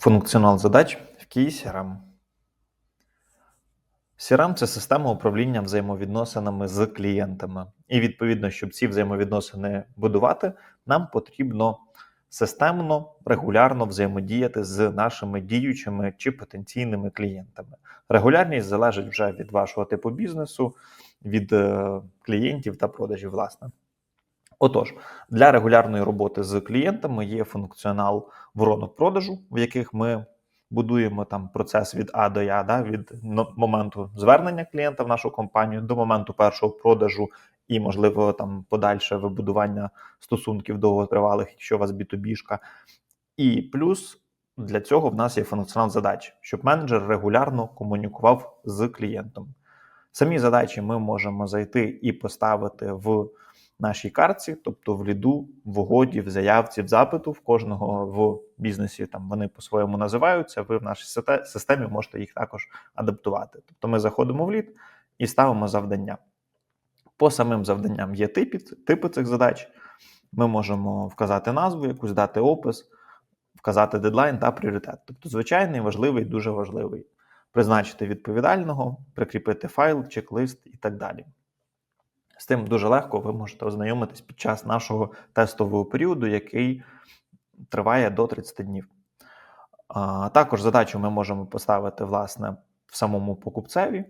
Функціонал задач в Кії CRM. CRM – це система управління взаємовідносинами з клієнтами. І відповідно, щоб ці взаємовідносини будувати, нам потрібно системно, регулярно взаємодіяти з нашими діючими чи потенційними клієнтами. Регулярність залежить вже від вашого типу бізнесу, від е, клієнтів та продажів, власне. Отож, для регулярної роботи з клієнтами є функціонал воронок продажу, в яких ми будуємо там процес від А до Я, да, від моменту звернення клієнта в нашу компанію до моменту першого продажу і, можливо, там подальше вибудування стосунків довготривалих, якщо у вас B2B-шка. І плюс для цього в нас є функціонал задач, щоб менеджер регулярно комунікував з клієнтом. Самі задачі ми можемо зайти і поставити в нашій картці, тобто в ліду, в угоді, в заявці, в запиту в кожного в бізнесі. Там вони по-своєму називаються. Ви в нашій системі можете їх також адаптувати. Тобто ми заходимо в лід і ставимо завдання. По самим завданням є типи, типи цих задач. Ми можемо вказати назву, якусь дати опис, вказати дедлайн та пріоритет. Тобто, звичайний, важливий, дуже важливий. Призначити відповідального, прикріпити файл, чек-лист і так далі. З тим дуже легко ви можете ознайомитись під час нашого тестового періоду, який триває до 30 днів. Також задачу ми можемо поставити власне в самому покупцеві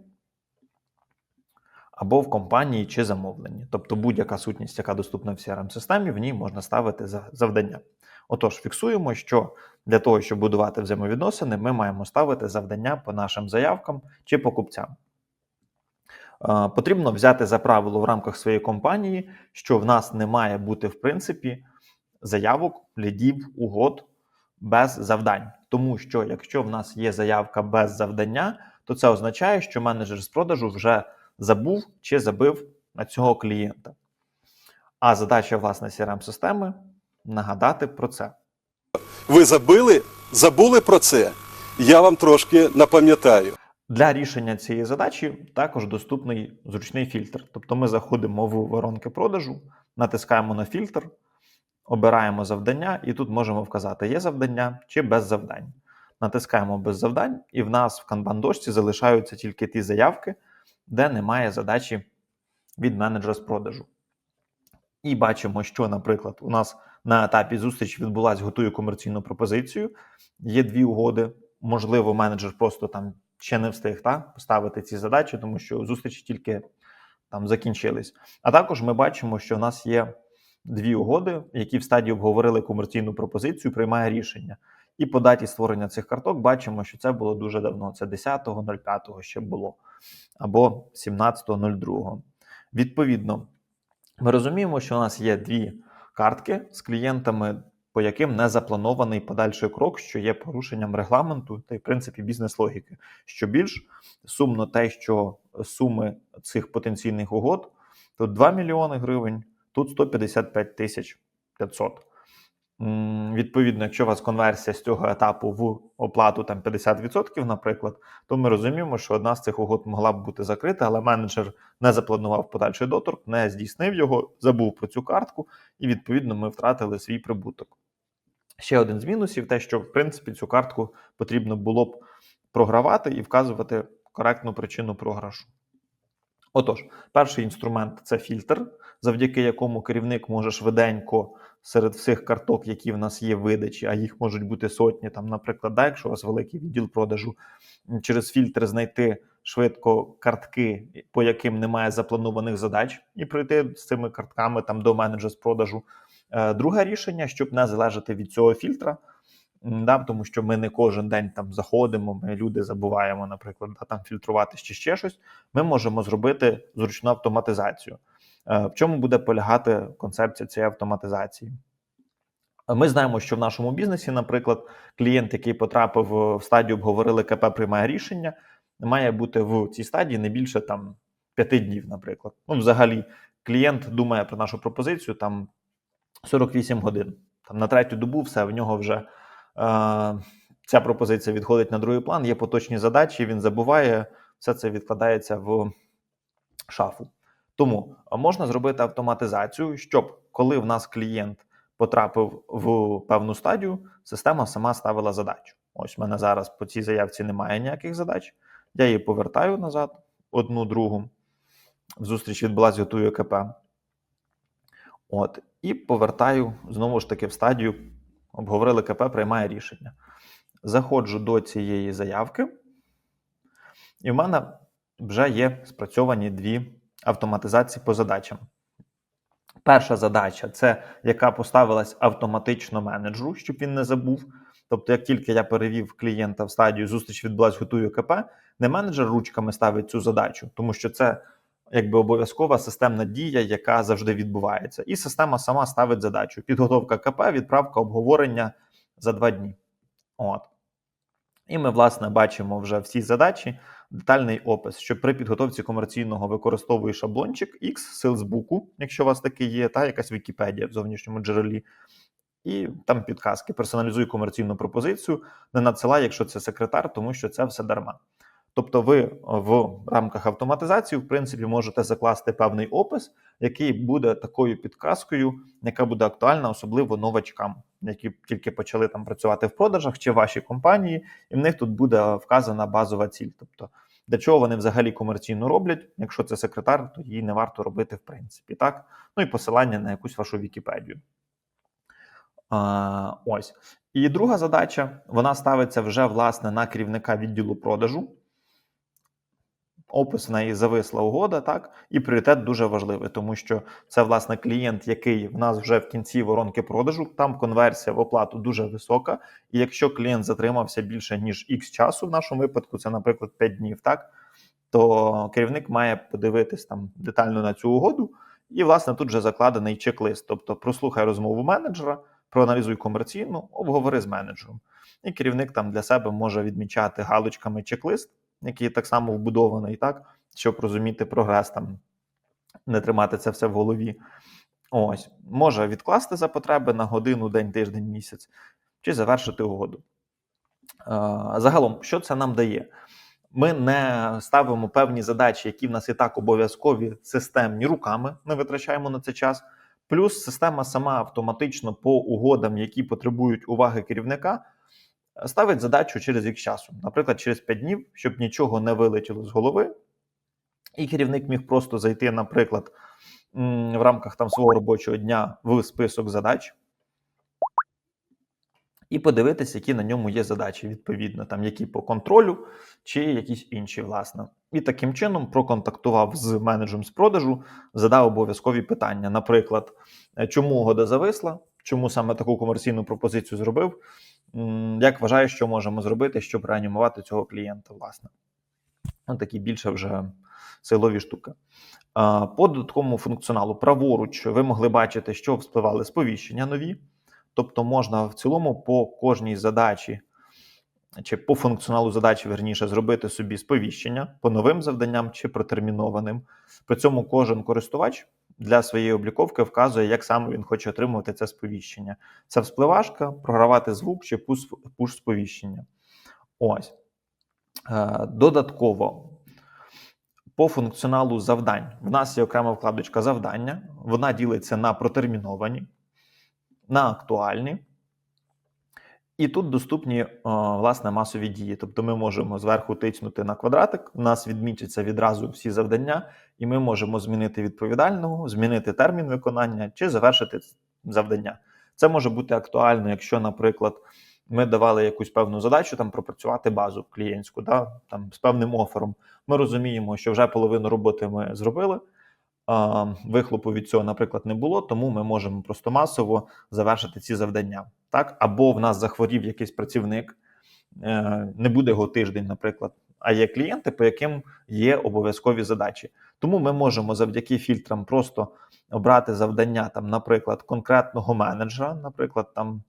або в компанії чи замовленні. Тобто будь-яка сутність, яка доступна в CRM-системі, в ній можна ставити за- завдання. Отож, фіксуємо, що для того, щоб будувати взаємовідносини, ми маємо ставити завдання по нашим заявкам чи покупцям. Потрібно взяти за правило в рамках своєї компанії, що в нас не має бути в принципі заявок, лідів, угод без завдань. Тому що якщо в нас є заявка без завдання, то це означає, що менеджер з продажу вже забув чи забив на цього клієнта. А задача власне CRM-системи нагадати про це. Ви забили, забули про це? Я вам трошки напам'ятаю. Для рішення цієї задачі також доступний зручний фільтр. Тобто ми заходимо в воронки продажу, натискаємо на фільтр, обираємо завдання, і тут можемо вказати, є завдання чи без завдань. Натискаємо без завдань, і в нас в канбан-дошці залишаються тільки ті заявки, де немає задачі від менеджера з продажу. І бачимо, що, наприклад, у нас на етапі зустрічі відбулася готую комерційну пропозицію. Є дві угоди. Можливо, менеджер просто там ще не встиг та, поставити ці задачі, тому що зустрічі тільки там закінчились. А також ми бачимо, що в нас є дві угоди, які в стадії обговорили комерційну пропозицію, приймає рішення. І по даті створення цих карток бачимо, що це було дуже давно. Це 10.05 ще було, або 17.02. Відповідно, ми розуміємо, що у нас є дві картки з клієнтами, по яким не запланований подальший крок, що є порушенням регламенту та й в принципі бізнес-логіки. Що більш сумно те, що суми цих потенційних угод тут 2 мільйони гривень, тут 155 тисяч 500. Відповідно, якщо у вас конверсія з цього етапу в оплату там 50%, наприклад, то ми розуміємо, що одна з цих угод могла б бути закрита, але менеджер не запланував подальший доторк, не здійснив його, забув про цю картку, і відповідно ми втратили свій прибуток. Ще один з мінусів те, що в принципі цю картку потрібно було б програвати і вказувати коректну причину програшу. Отож, перший інструмент це фільтр, завдяки якому керівник може швиденько серед всіх карток, які в нас є видачі, а їх можуть бути сотні. Там, наприклад, да, якщо у вас великий відділ продажу, через фільтр знайти швидко картки, по яким немає запланованих задач, і пройти з цими картками там до менеджера з продажу. Е, Друге рішення, щоб не залежати від цього фільтра, да, тому що ми не кожен день там заходимо, ми люди забуваємо, наприклад, да, там фільтрувати ще ще щось. Ми можемо зробити зручну автоматизацію. Е, В чому буде полягати концепція цієї автоматизації? Ми знаємо, що в нашому бізнесі, наприклад, клієнт, який потрапив в стадію, обговорили КП, приймає рішення, має бути в цій стадії не більше там п'яти днів, наприклад. Ну, взагалі, клієнт думає про нашу пропозицію там 48 годин. Там на третю добу все в нього вже е, ця пропозиція відходить на другий план. Є поточні задачі, він забуває, все це відкладається в шафу. Тому можна зробити автоматизацію, щоб коли в нас клієнт потрапив в певну стадію, система сама ставила задачу. Ось в мене зараз по цій заявці немає ніяких задач. Я її повертаю назад, одну другу. Зустріч відбулася, готую КП. От, і повертаю знову ж таки в стадію. Обговорили КП, приймає рішення. Заходжу до цієї заявки, і в мене вже є спрацьовані дві автоматизації по задачам. Перша задача це яка поставилась автоматично менеджеру, щоб він не забув. Тобто, як тільки я перевів клієнта в стадію зустріч відбулась, готую КП, не менеджер ручками ставить цю задачу, тому що це якби обов'язкова системна дія, яка завжди відбувається. І система сама ставить задачу: підготовка КП, відправка обговорення за два дні. От. І ми, власне, бачимо вже всі задачі, детальний опис, що при підготовці комерційного використовує шаблончик X Salesbook, якщо у вас такий є, та якась Вікіпедія в зовнішньому джерелі. І там підказки. Персоналізуй комерційну пропозицію, не надсилай, якщо це секретар, тому що це все дарма. Тобто, ви в рамках автоматизації, в принципі, можете закласти певний опис, який буде такою підказкою, яка буде актуальна, особливо новачкам, які тільки почали там працювати в продажах чи в вашій компанії, і в них тут буде вказана базова ціль. Тобто, для чого вони взагалі комерційно роблять? Якщо це секретар, то її не варто робити в принципі. Так? Ну і посилання на якусь вашу Вікіпедію. А, ось. І друга задача вона ставиться вже власне на керівника відділу продажу. Опис в неї зависла угода, так, і пріоритет дуже важливий, тому що це власне клієнт, який в нас вже в кінці воронки продажу. Там конверсія в оплату дуже висока. І якщо клієнт затримався більше ніж X часу, в нашому випадку, це, наприклад, 5 днів, так то керівник має подивитись там детально на цю угоду. І, власне, тут вже закладений чек-лист. Тобто, прослухай розмову менеджера, проаналізуй комерційну, обговори з менеджером. І керівник там для себе може відмічати галочками чек-лист, який так само вбудований, так, щоб розуміти прогрес, там, не тримати це все в голові. Ось, може відкласти за потреби на годину, день, тиждень, місяць, чи завершити угоду. Загалом, що це нам дає? Ми не ставимо певні задачі, які в нас і так обов'язкові системні руками, не витрачаємо на це час. Плюс система сама автоматично по угодам, які потребують уваги керівника, ставить задачу через їх часу, наприклад, через 5 днів, щоб нічого не вилетіло з голови, і керівник міг просто зайти, наприклад, в рамках там свого робочого дня в список задач. І подивитися, які на ньому є задачі, відповідно, там які по контролю, чи якісь інші, власне. І таким чином проконтактував з менеджером з продажу, задав обов'язкові питання. Наприклад, е, чому угода зависла, чому саме таку комерційну пропозицію зробив, як вважаєш, що можемо зробити, щоб реанімувати цього клієнта, власне. Ну, такі більше вже силові штуки. По додатковому функціоналу праворуч ви могли бачити, що вспливали сповіщення нові. Тобто можна в цілому по кожній задачі чи по функціоналу задачі, верніше, зробити собі сповіщення по новим завданням чи протермінованим. При цьому кожен користувач для своєї обліковки вказує, як саме він хоче отримувати це сповіщення. Це вспливашка, програвати звук чи пуш сповіщення. Ось. Е, Додатково. По функціоналу завдань. В нас є окрема вкладочка завдання. Вона ділиться на протерміновані, на актуальні. І тут доступні о, власне масові дії. Тобто ми можемо зверху тиснути на квадратик, у нас відмічаться відразу всі завдання, і ми можемо змінити відповідального, змінити термін виконання чи завершити завдання. Це може бути актуально, якщо, наприклад, ми давали якусь певну задачу там пропрацювати базу клієнтську, да, там з певним офером. Ми розуміємо, що вже половину роботи ми зробили. Вихлопу від цього, наприклад, не було, тому ми можемо просто масово завершити ці завдання. Так, або в нас захворів якийсь працівник, е, не буде його тиждень, наприклад. А є клієнти, по яким є обов'язкові задачі. Тому ми можемо завдяки фільтрам просто обрати завдання, там, наприклад, конкретного менеджера, наприклад, там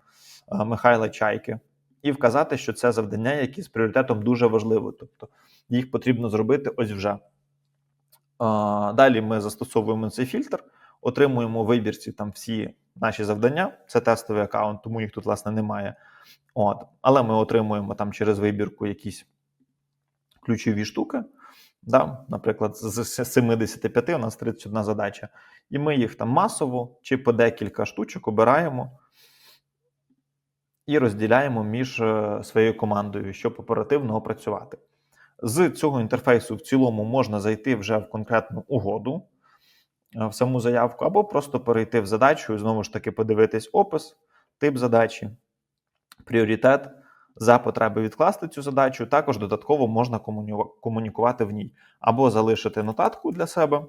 е, Михайла Чайки, і вказати, що це завдання, які з пріоритетом дуже важливо. Тобто їх потрібно зробити ось вже. Далі ми застосовуємо цей фільтр, отримуємо вибірці там всі наші завдання. Це тестовий аккаунт, тому їх тут, власне, немає. От. Але ми отримуємо там через вибірку якісь ключові штуки. Да? Наприклад, з 75 у нас 31 задача. І ми їх там масово чи по декілька штучок обираємо і розділяємо між е, своєю командою, щоб оперативно опрацювати. З цього інтерфейсу в цілому можна зайти вже в конкретну угоду, е, в саму заявку, або просто перейти в задачу і знову ж таки подивитись опис, тип задачі, пріоритет за потреби відкласти цю задачу. Також додатково можна комунікувати в ній, або залишити нотатку для себе,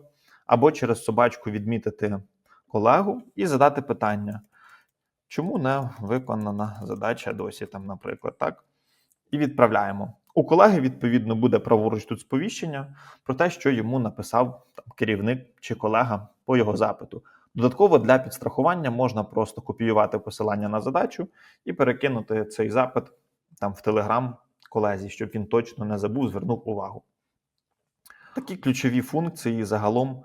або через собачку відмітити колегу і задати питання, чому не виконана задача досі, там, наприклад, так? І відправляємо. У колеги, відповідно, буде праворуч тут сповіщення про те, що йому написав там, керівник чи колега по його запиту. Додатково для підстрахування можна просто копіювати посилання на задачу і перекинути цей запит там в Телеграм колезі, щоб він точно не забув, звернув увагу. Такі ключові функції загалом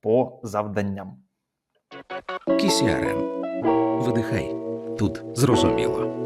по завданням. Кісіарем. Видихай. Тут зрозуміло.